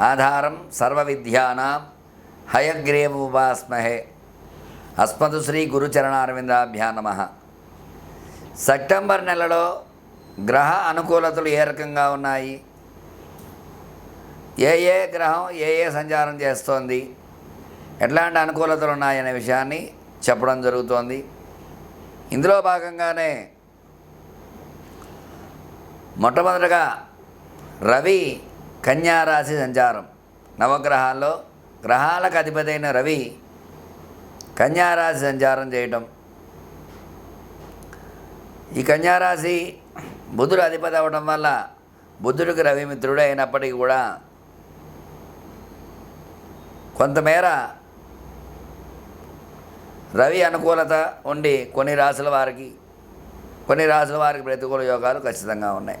ఆధారం సర్వ విద్యానాం హయగ్రీవోపాస్మహే. అస్మదు శ్రీ గురుచరణారవిందాభ్యా నమ. సెప్టెంబర్ నెలలో గ్రహ అనుకూలతలు ఏ రకంగా ఉన్నాయి? ఏ ఏ గ్రహం ఏ ఏ సంచారం చేస్తోంది? ఎట్లాంటి అనుకూలతలు ఉన్నాయనే విషయాన్ని చెప్పడం జరుగుతోంది. ఇందులో భాగంగానే మొట్టమొదటగా రవి కన్యారాశి సంచారం. నవగ్రహాల్లో గ్రహాలకు అధిపతైన రవి కన్యారాశి సంచారం చేయటం. ఈ కన్యారాశి బుధుడు అధిపతి అవ్వడం వల్ల బుద్ధుడికి రవి మిత్రుడు అయినప్పటికీ కూడా కొంతమేర రవి అనుకూలత ఉండి కొన్ని రాసుల వారికి కొన్ని రాసుల వారికి ప్రతికూల యోగాలు ఖచ్చితంగా ఉన్నాయి.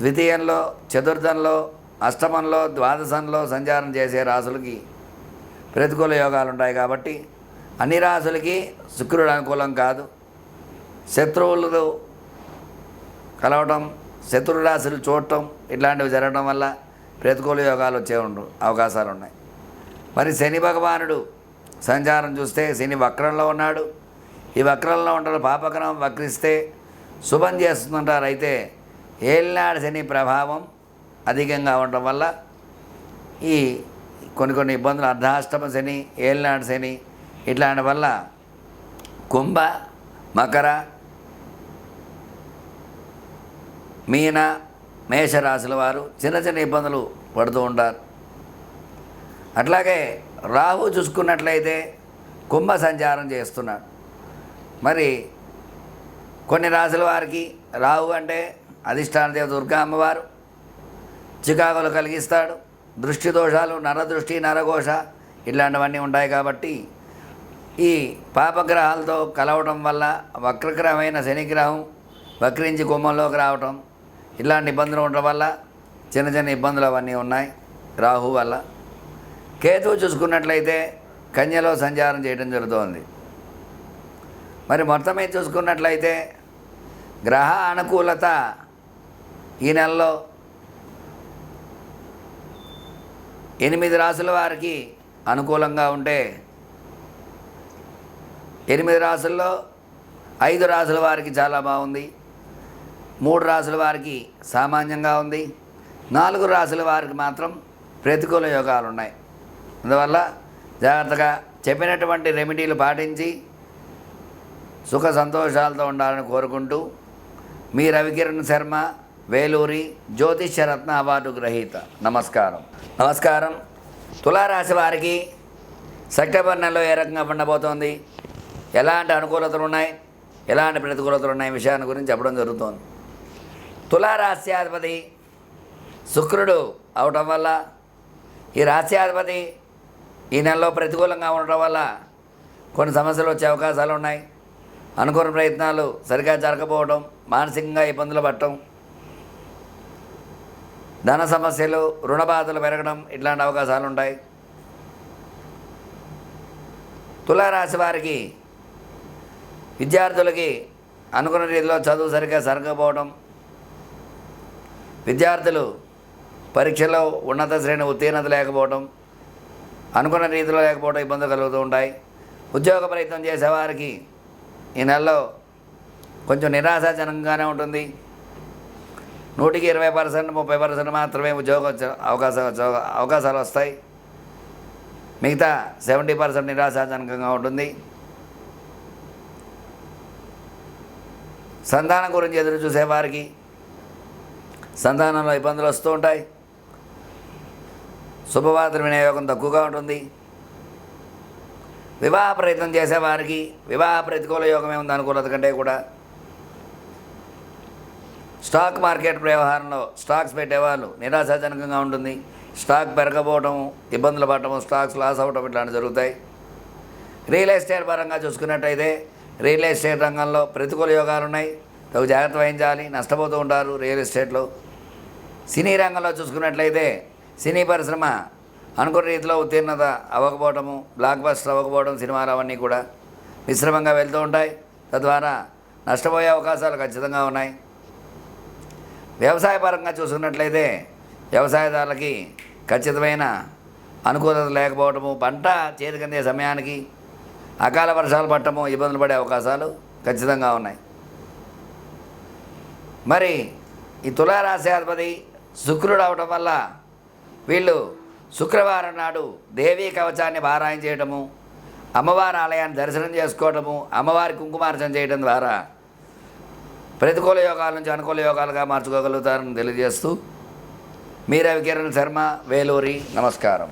ద్వితీయంలో చతుర్థంలో అష్టమంలో ద్వాదశంలో సంచారం చేసే రాసులకి ప్రతికూల యోగాలు ఉంటాయి కాబట్టి అన్ని రాసులకి శుక్రుడు అనుకూలం కాదు. శత్రువులు కలవటం శత్రు రాశులు చూడటం ఇట్లాంటివి జరగడం వల్ల ప్రతికూల యోగాలు వచ్చే ఉండు అవకాశాలు ఉన్నాయి మరి శని భగవానుడు సంచారం చూస్తే శని వక్రంలో ఉన్నాడు. ఈ వక్రంలో ఉంటారు పాపగ్రహం వక్రిస్తే శుభం చేస్తుంటారు. అయితే ఏళ్ళనాడు శని ప్రభావం అధికంగా ఉండటం వల్ల ఈ కొన్ని కొన్ని ఇబ్బందులు అర్ధాష్టమ శని ఏళ్ళనాడు శని ఇట్లాంటి వల్ల కుంభ మకర మీన మేషరాశుల వారు చిన్న చిన్న ఇబ్బందులు పడుతూ ఉంటారు. అట్లాగే రాహు చూసుకున్నట్లయితే కుంభ సంచారం చేస్తున్నాడు మరి కొన్ని రాశుల వారికి రాహు అంటే అధిష్టాన దేవ దుర్గా అమ్మవారు చికాకులు కలిగిస్తాడు. దృష్టి దోషాలు నరదృష్టి నరఘోష ఇట్లాంటివన్నీ ఉంటాయి కాబట్టి ఈ పాపగ్రహాలతో కలవటం వల్ల వక్రగ్రహమైన శనిగ్రహం వక్రించి కుంభంలోకి రావటం ఇలాంటి ఇబ్బందులు ఉండటం వల్ల చిన్న చిన్న ఇబ్బందులు అవన్నీ ఉన్నాయి రాహు వల్ల. కేతువు చూసుకున్నట్లయితే కన్యలో సంచారం చేయడం జరుగుతోంది. మరి మొత్తం మీద చూసుకున్నట్లయితే గ్రహ అనుకూలత ఈ నెలలో ఎనిమిది రాసుల వారికి అనుకూలంగా ఉంటే ఎనిమిది రాసుల్లో ఐదు రాసుల వారికి చాలా బాగుంది. మూడు రాసుల వారికి సామాన్యంగా ఉంది. నాలుగు రాసుల వారికి మాత్రం ప్రతికూల యోగాలు ఉన్నాయి అందువల్ల జాగ్రత్తగా చెప్పినటువంటి రెమెడీలు పాటించి సుఖ సంతోషాలతో ఉండాలని కోరుకుంటూ మీ రవికిరణ్ శర్మ వేలూరి జ్యోతిష్యరత్న అవార్డు గ్రహీత. నమస్కారం. నమస్కారం. తులారాశి వారికి సెప్టెంబర్ నెలలో ఏ రకంగా ఉండబోతోంది ఎలాంటి అనుకూలతలు ఉన్నాయి? ఎలాంటి ప్రతికూలతలు ఉన్నాయి? విషయాన్ని గురించి చెప్పడం జరుగుతోంది. తులారాశ్యాధిపతి శుక్రుడు అవటం వల్ల ఈ రాశ్యాధిపతి ఈ నెలలో ప్రతికూలంగా ఉండటం వల్ల కొన్ని సమస్యలు వచ్చే అవకాశాలు ఉన్నాయి. అనుకున్న ప్రయత్నాలు సరిగా జరగకపోవడం మానసికంగా ఇబ్బందులు పడటం ధన సమస్యలు రుణ బాధలు పెరగడం ఇట్లాంటి అవకాశాలు ఉంటాయి తులారాశి వారికి విద్యార్థులకి అనుకున్న రీతిలో చదువు సరిగ్గా సరగకపోవడం విద్యార్థులు పరీక్షలో ఉన్నత శ్రేణి ఉత్తీర్ణత లేకపోవడం అనుకున్న రీతిలో లేకపోవడం ఇబ్బందులు కలుగుతూ ఉంటాయి. ఉద్యోగ ప్రయత్నం చేసేవారికి ఈ నెలలో కొంచెం నిరాశాజనకంగానే ఉంటుంది. నూటికి ఇరవై పర్సెంట్ ముప్పై పర్సెంట్ మాత్రమే ఉద్యోగ అవకాశాలు అవకాశాలు వస్తాయి. మిగతా సెవెంటీ పర్సెంట్ నిరాశాజనకంగా ఉంటుంది. సంతానం గురించి ఎదురు చూసేవారికి సంతానంలో ఇబ్బందులు వస్తూ ఉంటాయి. శుభవార్త వినియోగం తక్కువగా ఉంటుంది. వివాహ ప్రయత్నం చేసేవారికి వివాహ ప్రతికూల యోగమే ఉంది అనుకూలత కంటే కూడా స్టాక్ మార్కెట్ వ్యవహారంలో స్టాక్స్ పెట్టేవాళ్ళు నిరాశాజనకంగా ఉంటుంది. స్టాక్ పెరగబోవటం ఇబ్బందులు పడటం స్టాక్స్ లాస్ అవ్వటం ఇట్లాంటివి జరుగుతాయి. రియల్ ఎస్టేట్ పరంగా చూసుకున్నట్టయితే రియల్ ఎస్టేట్ రంగంలో ప్రతికూల యోగాలు ఉన్నాయి. తగు జాగ్రత్త వహించాలి నష్టపోతూ ఉంటారు రియల్ ఎస్టేట్లో. సినీ రంగంలో చూసుకున్నట్లయితే సినీ పరిశ్రమ అనుకున్న రీతిలో ఉత్తీర్ణత అవ్వకపోవడము బ్లాక్ బస్టర్ అవ్వకపోవడం సినిమాలు అవన్నీ కూడా మిశ్రమంగా వెళ్తూ ఉంటాయి. తద్వారా నష్టపోయే అవకాశాలు ఖచ్చితంగా ఉన్నాయి. వ్యవసాయ పరంగా చూసుకున్నట్లయితే వ్యవసాయదారులకి ఖచ్చితమైన అనుకూలత లేకపోవటము పంట చేతికందే సమయానికి అకాల వర్షాలు పట్టము ఇబ్బందులు పడే అవకాశాలు ఖచ్చితంగా ఉన్నాయి. మరి ఈ తులారాశి అధిపతి శుక్రుడు అవటం వల్ల వీళ్ళు శుక్రవారం నాడు దేవీ కవచాన్ని పారాయణ చేయటము అమ్మవారి ఆలయాన్ని దర్శనం చేసుకోవటము అమ్మవారి కుంకుమార్చన చేయడం ద్వారా ప్రతికూల యోగాల నుంచి అనుకూల యోగాలుగా మార్చుకోగలుగుతారని తెలియజేస్తూ మీ రవికిరణ్ శర్మ వేలూరి నమస్కారం.